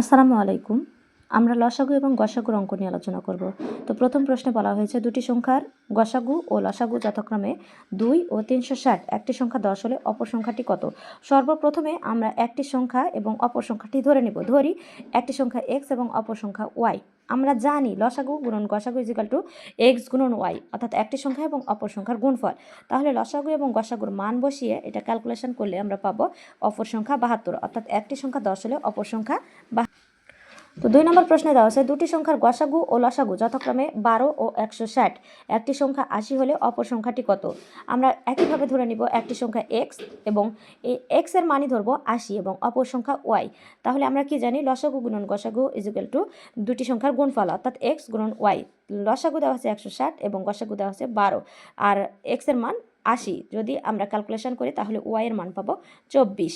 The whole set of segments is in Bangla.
আসসালামু আলাইকুম। আমরা লসাগু এবং গসাগুর অঙ্ক নিয়ে আলোচনা করব। তো প্রথম প্রশ্নে বলা হয়েছে দুটি সংখ্যার গসাগু ও লসাগু যথাক্রমে দুই ও তিনশো ষাট। একটি সংখ্যা দশ হলে অপর সংখ্যাটি কত? সর্বপ্রথমে আমরা একটি সংখ্যা এবং অপর সংখ্যাটি ধরে নেব। ধরি, একটি সংখ্যা এক্স এবং অপর সংখ্যা ওয়াই আমরা জানি লসাগু গুণন গসাগু ইজিক্যাল টু এক্স গুণন ওয়াই অর্থাৎ একটি সংখ্যা এবং অপর সংখ্যার গুণফল। তাহলে লসাগু এবং গসাগুর মান বসিয়ে এটা ক্যালকুলেশন করলে আমরা পাবো অপর সংখ্যা বাহাত্তর, অর্থাৎ একটি সংখ্যা দশ হলে অপর সংখ্যা তো দুই নম্বর প্রশ্নে দেওয়া আছে, দুটি সংখ্যার গসাগু ও লসাগু যথাক্রমে বারো ও একশো ষাট। একটি সংখ্যা আশি হলে অপর সংখ্যাটি কত? আমরা একইভাবে ধরে নিব, একটি সংখ্যা এক্স এবং এই এক্সের মানই ধরবো আশি এবং অপর সংখ্যা ওয়াই তাহলে আমরা কি জানি, লসাগু গুণন গসাগু ইজিক্যাল টু দুটি সংখ্যার গুণফল, অর্থাৎ এক্স গুণন ওয়াই লসাগু দেওয়া হচ্ছে একশো ষাট এবং গসাগু দেওয়া হচ্ছে বারো। আর এক্সের মান আশি। যদি আমরা ক্যালকুলেশন করি, তাহলে ওয়াই এর মান পাবো চব্বিশ।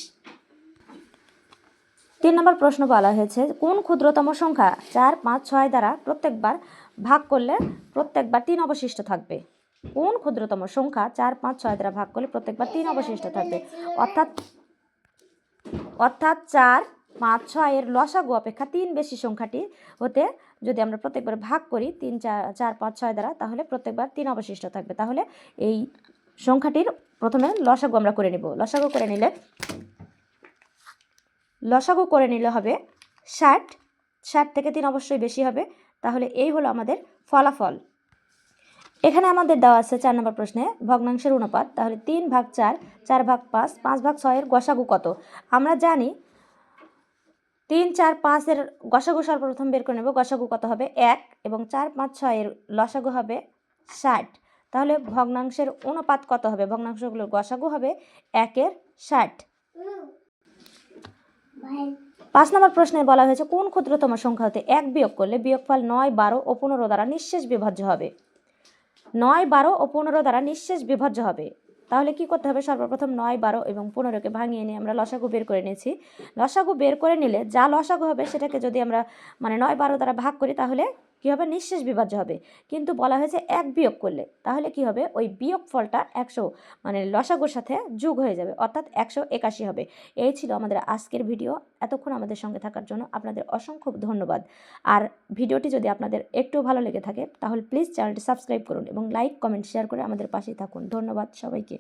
তিন নম্বর প্রশ্ন বলা হয়েছে, কোন ক্ষুদ্রতম সংখ্যা চার, পাঁচ, ছয় দ্বারা প্রত্যেকবার ভাগ করলে প্রত্যেকবার তিন অবশিষ্ট থাকবে? কোন ক্ষুদ্রতম সংখ্যা চার, পাঁচ, ছয় দ্বারা ভাগ করলে প্রত্যেকবার তিন অবশিষ্ট থাকবে? অর্থাৎ অর্থাৎ চার, পাঁচ ছয়ের লসাগু অপেক্ষা তিন বেশি সংখ্যাটি হতে যদি আমরা প্রত্যেকবার ভাগ করি তিন, চার চার, পাঁচ, ছয় দ্বারা, তাহলে প্রত্যেকবার তিন অবশিষ্ট থাকবে। তাহলে এই সংখ্যাটির প্রথমে লসাগু আমরা করে নিব। লসাগু করে নিলে লসাগু করে নিলে হবে ষাট। ষাট থেকে তিন অবশ্যই বেশি হবে। তাহলে এই হলো আমাদের ফলাফল। এখানে আমাদের দেওয়া আছে চার নম্বর প্রশ্নে ভগ্নাংশের অনুপাত। তাহলে তিন ভাগ চার চার ভাগ পাঁচ পাঁচ ভাগ ছয়ের গসাগু কত? আমরা জানি তিন, চার, পাঁচের গসাগু সর্বপ্রথম বের করে নেব। গসাগু কত হবে? এক এবং চার, পাঁচ, ছয়ের লসাগু হবে ষাট। তাহলে ভগ্নাংশের অনুপাত কত হবে? ভগ্নাংশগুলোর গসাগু হবে একের ষাট। পাঁচ নম্বর প্রশ্নে বলা হয়েছে, কোন ক্ষুদ্রতম সংখ্যা হতে এক বিয়োগ করলে বিয়োগফল নয়, বারো ও পনেরো দ্বারা নিঃশেষ বিভাজ্য হবে? নয়, বারো ও পনেরো দ্বারা নিঃশেষ বিভাজ্য হবে। তাহলে কি করতে হবে? সর্বপ্রথম নয়, বারো এবং পনেরোকে ভাঙিয়ে নিয়ে আমরা লসাগু বের করে নিয়েছি। লসাগু বের করে নিলে যা লসাগু হবে সেটাকে যদি আমরা মানে নয়, বারো দ্বারা ভাগ করি, তাহলে কি হবে? নিঃশেষ বিভাজ্য হবে। কিন্তু বলা হয়েছে এক বিয়োগ করলে। তাহলে কি হবে? ওই বিয়োগ ফলটা একশো মানে লসাগুর সাথে যোগ হয়ে যাবে। অর্থাৎ একশো একাশি হবে। এই ছিল আমাদের আজকের ভিডিও। এতক্ষণ আমাদের সঙ্গে থাকার জন্য আপনাদের অসংখ্য ধন্যবাদ। আর ভিডিওটি যদি আপনাদের একটু ভালো লেগে থাকে, তাহলে প্লিজ চ্যানেলটি সাবস্ক্রাইব করুন এবং লাইক, কমেন্ট, শেয়ার করে আমাদের পাশেই থাকুন। ধন্যবাদ সবাইকে।